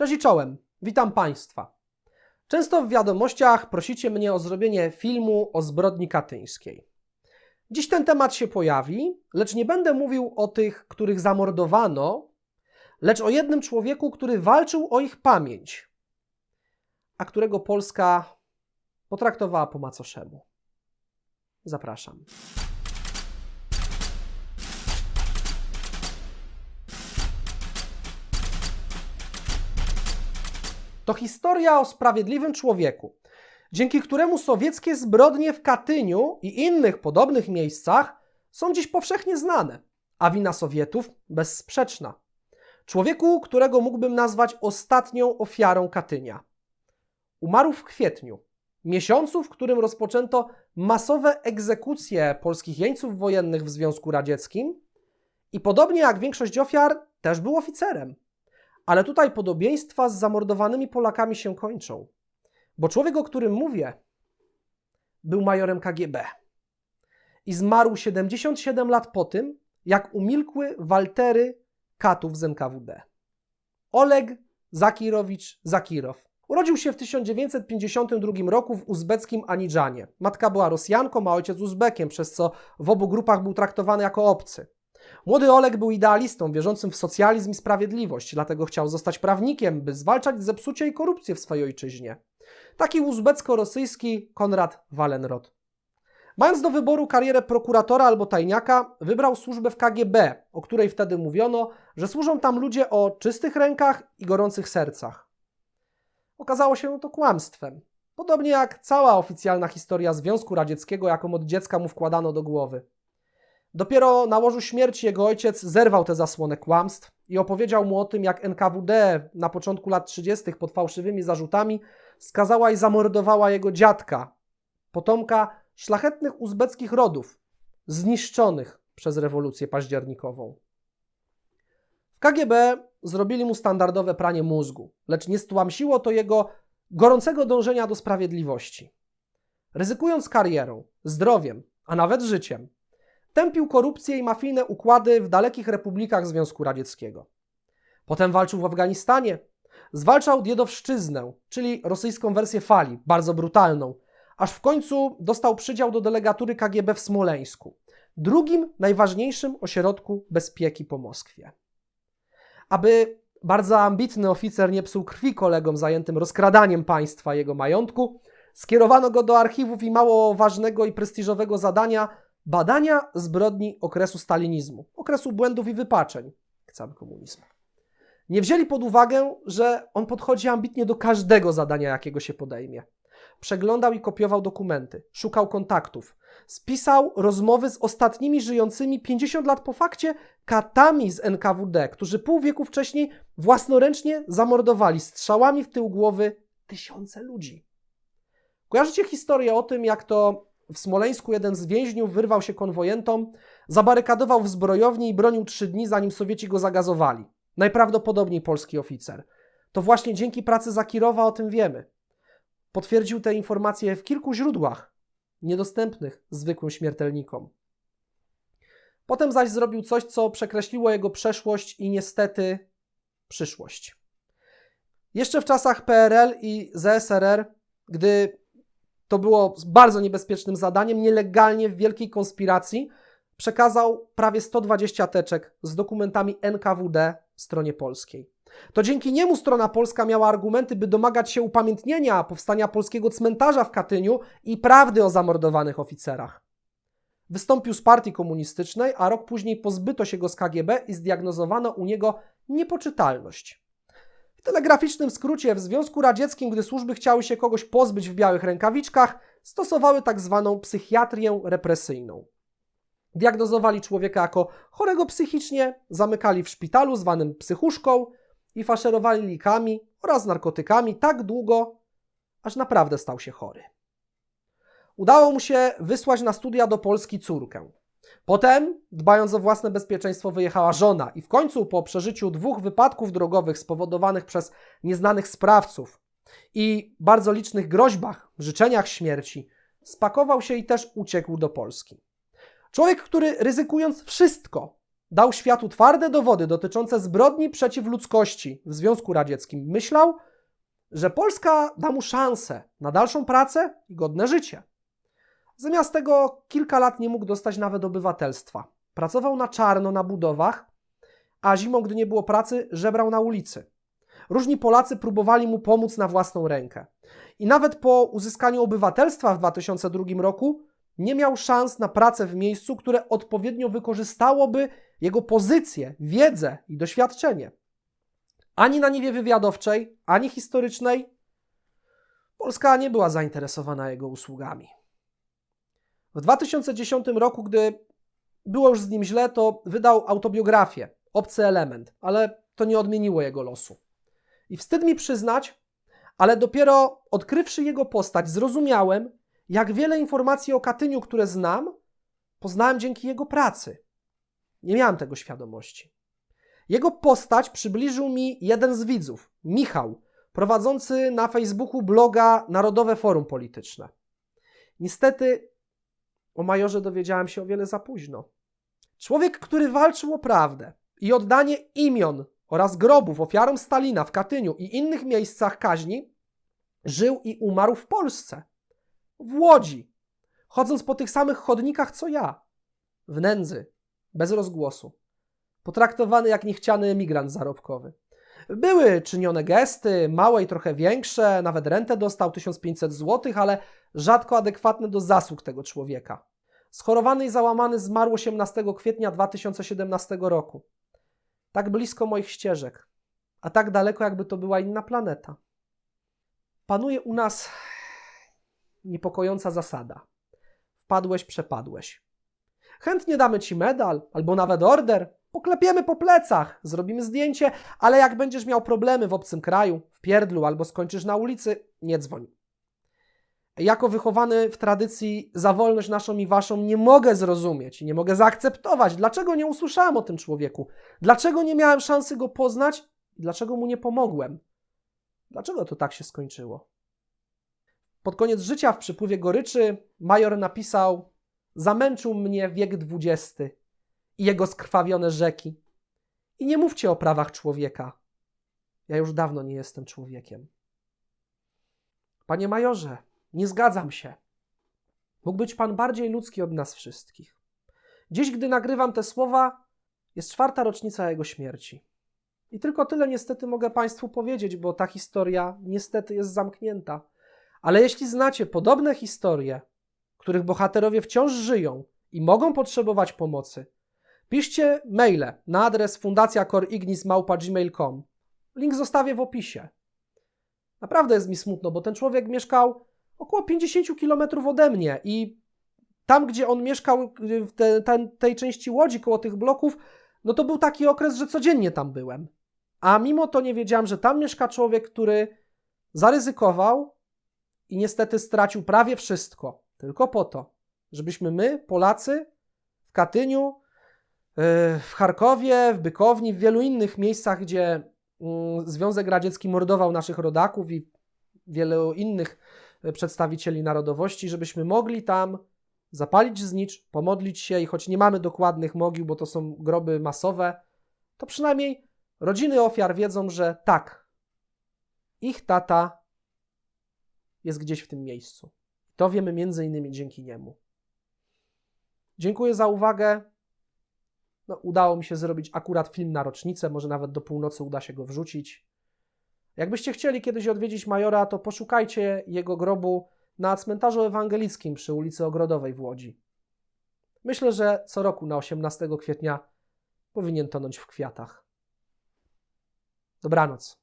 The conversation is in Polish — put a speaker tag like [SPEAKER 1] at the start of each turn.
[SPEAKER 1] Cześć i czołem, witam Państwa. Często w wiadomościach prosicie mnie o zrobienie filmu o zbrodni katyńskiej. Dziś ten temat się pojawi, lecz nie będę mówił o tych, których zamordowano, lecz o jednym człowieku, który walczył o ich pamięć, a którego Polska potraktowała po macoszemu. Zapraszam. To historia o sprawiedliwym człowieku, dzięki któremu sowieckie zbrodnie w Katyniu i innych podobnych miejscach są dziś powszechnie znane, a wina Sowietów bezsprzeczna. Człowieku, którego mógłbym nazwać ostatnią ofiarą Katynia. Umarł w kwietniu, miesiącu, w którym rozpoczęto masowe egzekucje polskich jeńców wojennych w Związku Radzieckim i podobnie jak większość ofiar, też był oficerem. Ale tutaj podobieństwa z zamordowanymi Polakami się kończą, bo człowiek, o którym mówię, był majorem KGB i zmarł 77 lat po tym, jak umilkły waltery katów z NKWD. Oleg Zakirowicz Zakirow. Urodził się w 1952 roku w uzbeckim Anidżanie. Matka była Rosjanką, a ojciec Uzbekiem, przez co w obu grupach był traktowany jako obcy. Młody Oleg był idealistą, wierzącym w socjalizm i sprawiedliwość, dlatego chciał zostać prawnikiem, by zwalczać zepsucie i korupcję w swojej ojczyźnie. Taki uzbecko-rosyjski Konrad Wallenrod. Mając do wyboru karierę prokuratora albo tajniaka, wybrał służbę w KGB, o której wtedy mówiono, że służą tam ludzie o czystych rękach i gorących sercach. Okazało się to kłamstwem. Podobnie jak cała oficjalna historia Związku Radzieckiego, jaką od dziecka mu wkładano do głowy. Dopiero na łożu śmierci jego ojciec zerwał tę zasłonę kłamstw i opowiedział mu o tym, jak NKWD na początku lat 30. pod fałszywymi zarzutami skazała i zamordowała jego dziadka, potomka szlachetnych uzbeckich rodów, zniszczonych przez rewolucję październikową. W KGB zrobili mu standardowe pranie mózgu, lecz nie stłamsiło to jego gorącego dążenia do sprawiedliwości. Ryzykując karierą, zdrowiem, a nawet życiem, tępił korupcję i mafijne układy w dalekich republikach Związku Radzieckiego. Potem walczył w Afganistanie, zwalczał diedowszczyznę, czyli rosyjską wersję fali, bardzo brutalną, aż w końcu dostał przydział do delegatury KGB w Smoleńsku, drugim najważniejszym ośrodku bezpieki po Moskwie. Aby bardzo ambitny oficer nie psuł krwi kolegom zajętym rozkradaniem państwa jego majątku, skierowano go do archiwów i mało ważnego i prestiżowego zadania badania zbrodni okresu stalinizmu, okresu błędów i wypaczeń, cały komunizm. Nie wzięli pod uwagę, że on podchodzi ambitnie do każdego zadania, jakiego się podejmie. Przeglądał i kopiował dokumenty, szukał kontaktów, spisał rozmowy z ostatnimi żyjącymi 50 lat po fakcie katami z NKWD, którzy pół wieku wcześniej własnoręcznie zamordowali strzałami w tył głowy tysiące ludzi. Kojarzycie historię o tym, jak to w Smoleńsku jeden z więźniów wyrwał się konwojentom, zabarykadował w zbrojowni i bronił trzy dni, zanim Sowieci go zagazowali. Najprawdopodobniej polski oficer. To właśnie dzięki pracy Zakirowa o tym wiemy. Potwierdził te informacje w kilku źródłach, niedostępnych zwykłym śmiertelnikom. Potem zaś zrobił coś, co przekreśliło jego przeszłość i niestety przyszłość. Jeszcze w czasach PRL i ZSRR, gdy to było bardzo niebezpiecznym zadaniem, nielegalnie w wielkiej konspiracji przekazał prawie 120 teczek z dokumentami NKWD stronie polskiej. To dzięki niemu strona polska miała argumenty, by domagać się upamiętnienia powstania polskiego cmentarza w Katyniu i prawdy o zamordowanych oficerach. Wystąpił z partii komunistycznej, a rok później pozbyto się go z KGB i zdiagnozowano u niego niepoczytalność. W telegraficznym skrócie, w Związku Radzieckim, gdy służby chciały się kogoś pozbyć w białych rękawiczkach, stosowały tak zwaną psychiatrię represyjną. Diagnozowali człowieka jako chorego psychicznie, zamykali w szpitalu zwanym psychuszką i faszerowali likami oraz narkotykami tak długo, aż naprawdę stał się chory. Udało mu się wysłać na studia do Polski córkę. Potem, dbając o własne bezpieczeństwo, wyjechała żona i w końcu po przeżyciu dwóch wypadków drogowych spowodowanych przez nieznanych sprawców i bardzo licznych groźbach, życzeniach śmierci, spakował się i też uciekł do Polski. Człowiek, który ryzykując wszystko, dał światu twarde dowody dotyczące zbrodni przeciw ludzkości w Związku Radzieckim, myślał, że Polska da mu szansę na dalszą pracę i godne życie. Zamiast tego kilka lat nie mógł dostać nawet obywatelstwa. Pracował na czarno na budowach, a zimą, gdy nie było pracy, żebrał na ulicy. Różni Polacy próbowali mu pomóc na własną rękę. I nawet po uzyskaniu obywatelstwa w 2002 roku nie miał szans na pracę w miejscu, które odpowiednio wykorzystałoby jego pozycję, wiedzę i doświadczenie. Ani na niwie wywiadowczej, ani historycznej Polska nie była zainteresowana jego usługami. W 2010 roku, gdy było już z nim źle, to wydał autobiografię Obcy element, ale to nie odmieniło jego losu. I wstyd mi przyznać, ale dopiero odkrywszy jego postać, zrozumiałem, jak wiele informacji o Katyniu, które znam, poznałem dzięki jego pracy. Nie miałem tego świadomości. Jego postać przybliżył mi jeden z widzów, Michał, prowadzący na Facebooku bloga Narodowe Forum Polityczne. Niestety o majorze dowiedziałem się o wiele za późno. Człowiek, który walczył o prawdę i oddanie imion oraz grobów ofiarom Stalina w Katyniu i innych miejscach kaźni, żył i umarł w Polsce, w Łodzi, chodząc po tych samych chodnikach co ja, w nędzy, bez rozgłosu, potraktowany jak niechciany emigrant zarobkowy. Były czynione gesty, małe i trochę większe, nawet rentę dostał 1500 zł, ale rzadko adekwatne do zasług tego człowieka. Schorowany i załamany zmarł 18 kwietnia 2017 roku. Tak blisko moich ścieżek, a tak daleko, jakby to była inna planeta. Panuje u nas niepokojąca zasada. Wpadłeś, przepadłeś. Chętnie damy ci medal albo nawet order, poklepiemy po plecach, zrobimy zdjęcie, ale jak będziesz miał problemy w obcym kraju, w pierdlu albo skończysz na ulicy, nie dzwoń. Jako wychowany w tradycji za wolność naszą i waszą nie mogę zrozumieć nie mogę zaakceptować, dlaczego nie usłyszałem o tym człowieku, dlaczego nie miałem szansy go poznać dlaczego mu nie pomogłem. Dlaczego to tak się skończyło? Pod koniec życia w przypływie goryczy major napisał: Zamęczył mnie wiek dwudziesty i jego skrwawione rzeki. I nie mówcie o prawach człowieka. Ja już dawno nie jestem człowiekiem. Panie majorze, nie zgadzam się. Mógł być pan bardziej ludzki od nas wszystkich. Dziś, gdy nagrywam te słowa, jest czwarta rocznica jego śmierci. I tylko tyle niestety mogę Państwu powiedzieć, bo ta historia niestety jest zamknięta. Ale jeśli znacie podobne historie, których bohaterowie wciąż żyją i mogą potrzebować pomocy, piszcie maile na adres fundacjakorignis.gmail.com. Link zostawię w opisie. Naprawdę jest mi smutno, bo ten człowiek mieszkał około 50 km ode mnie i tam, gdzie on mieszkał, w te, tej części łodzi, koło tych bloków, no to był taki okres, że codziennie tam byłem. A mimo to nie wiedziałem, że tam mieszka człowiek, który zaryzykował i niestety stracił prawie wszystko, tylko po to, żebyśmy my, Polacy, w Katyniu, yy, w Charkowie, w Bykowni, w wielu innych miejscach, gdzie mm, Związek Radziecki mordował naszych rodaków i wielu innych przedstawicieli narodowości, żebyśmy mogli tam zapalić znicz, pomodlić się i choć nie mamy dokładnych mogił, bo to są groby masowe, to przynajmniej rodziny ofiar wiedzą, że tak, ich tata jest gdzieś w tym miejscu. To wiemy między innymi dzięki niemu. Dziękuję za uwagę. No, udało mi się zrobić akurat film na rocznicę, może nawet do północy uda się go wrzucić. Jakbyście chcieli kiedyś odwiedzić Majora, to poszukajcie jego grobu na cmentarzu ewangelickim przy ulicy Ogrodowej w Łodzi. Myślę, że co roku na 18 kwietnia powinien tonąć w kwiatach. Dobranoc.